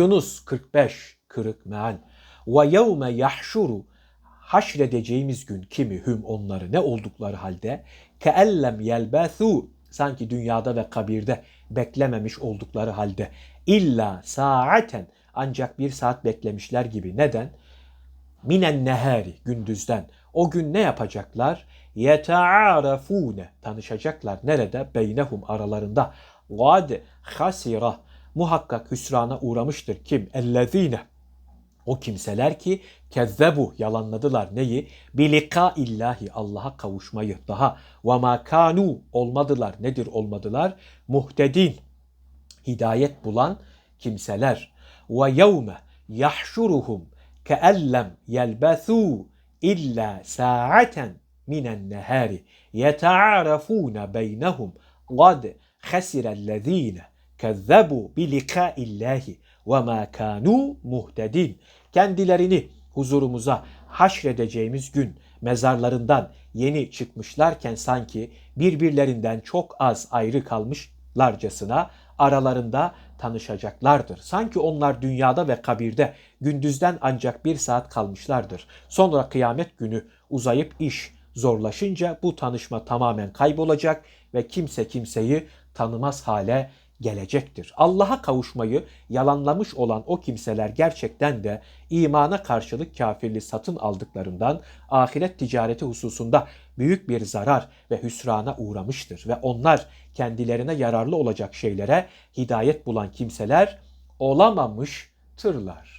Yunus 45 kırık meal. Ve yevme yahşuru haşredeceğimiz gün kimi hüm onları ne oldukları halde keellem yelbethu sanki dünyada ve kabirde beklememiş oldukları halde illa saaten ancak bir saat beklemişler gibi. Neden? Minen nehari gündüzden. O gün ne yapacaklar? Yeta'arafune tanışacaklar. Nerede? Beynehum aralarında. Gad hasira muhakkak hüsrana uğramıştır. Kim? Ellezine o kimseler ki kezzebu yalanladılar neyi? Bilika illahi Allah'a kavuşmayı daha ve ma kanu olmadılar. Nedir olmadılar? Muhtedin hidayet bulan kimseler. Ve yevme yahşuruhum keellem yelbethû illa sa'aten minen nehari yeta'arafûne beynehum qad hasirellezîne kezzebu bilikâillahi ve ma kanu muhtedin. Kendilerini huzurumuza haşredeceğimiz gün mezarlarından yeni çıkmışlarken sanki birbirlerinden çok az ayrı kalmışlarcasına aralarında tanışacaklardır. Sanki onlar dünyada ve kabirde gündüzden ancak bir saat kalmışlardır. Sonra kıyamet günü uzayıp iş zorlaşınca bu tanışma tamamen kaybolacak ve kimse kimseyi tanımaz hale gelecektir. Allah'a kavuşmayı yalanlamış olan o kimseler gerçekten de imana karşılık kafirliği satın aldıklarından ahiret ticareti hususunda büyük bir zarar ve hüsrana uğramıştır ve onlar kendilerine yararlı olacak şeylere hidayet bulan kimseler olamamıştırlar.